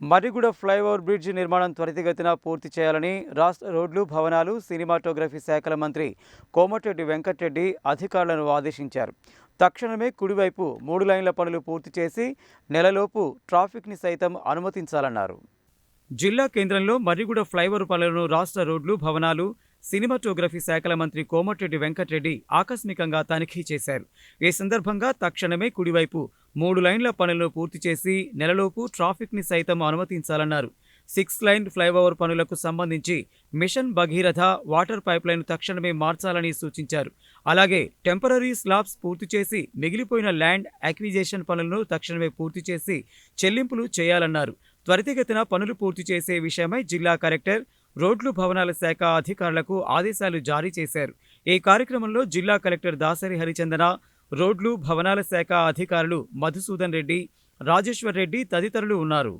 Marriguda flyover bridge నిర్మాణం త్వరితగతిన పూర్తి చేయాలని రాష్ట్ర రోడ్లు భవనాలు సినిమాటోగ్రఫీ శాఖల మంత్రి కోమటిరెడ్డి వెంకటరెడ్డి అధికారులను ఆదేశించారు. తక్షణమే కుడివైపు మూడు లైన్ల పనులు పూర్తి చేసి నెలలోపు ట్రాఫిక్ని సైతం అనుమతించాలన్నారు. జిల్లా కేంద్రంలో మర్రిగూడ ఫ్లైఓవర్ పనులను రాష్ట్ర రోడ్లు భవనాలు సినిమాటోగ్రఫీ శాఖల మంత్రి కోమటిరెడ్డి వెంకటరెడ్డి ఆకస్మికంగా తనిఖీ చేశారు. ఈ సందర్భంగా తక్షణమే కుడివైపు మూడు లైన్ల పనులను పూర్తి చేసి నెలలోపు ట్రాఫిక్ని సైతం అనుమతించాలన్నారు. సిక్స్ లైన్ ఫ్లైఓవర్ పనులకు సంబంధించి మిషన్ భగీరథ వాటర్ పైప్లైన్ తక్షణమే మార్చాలని సూచించారు. అలాగే టెంపరీ స్లాబ్స్ పూర్తి చేసి మిగిలిపోయిన ల్యాండ్ అక్విజేషన్ పనులను తక్షణమే పూర్తి చేసి చెల్లింపులు చేయాలన్నారు. త్వరితగతిన పనులు పూర్తి చేసే విషయమై జిల్లా కలెక్టర్ రోడ్లు భవనాల శాఖ అధికారులకు ఆదేశాలు జారీ చేశారు. ఈ కార్యక్రమంలో జిల్లా కలెక్టర్ దాసరి హరిచందన రోడ్లు భవనాల శాఖ అధికారులు మధుసూదన్ రెడ్డి రాజేశ్వర్ రెడ్డి తదితరులు ఉన్నారు.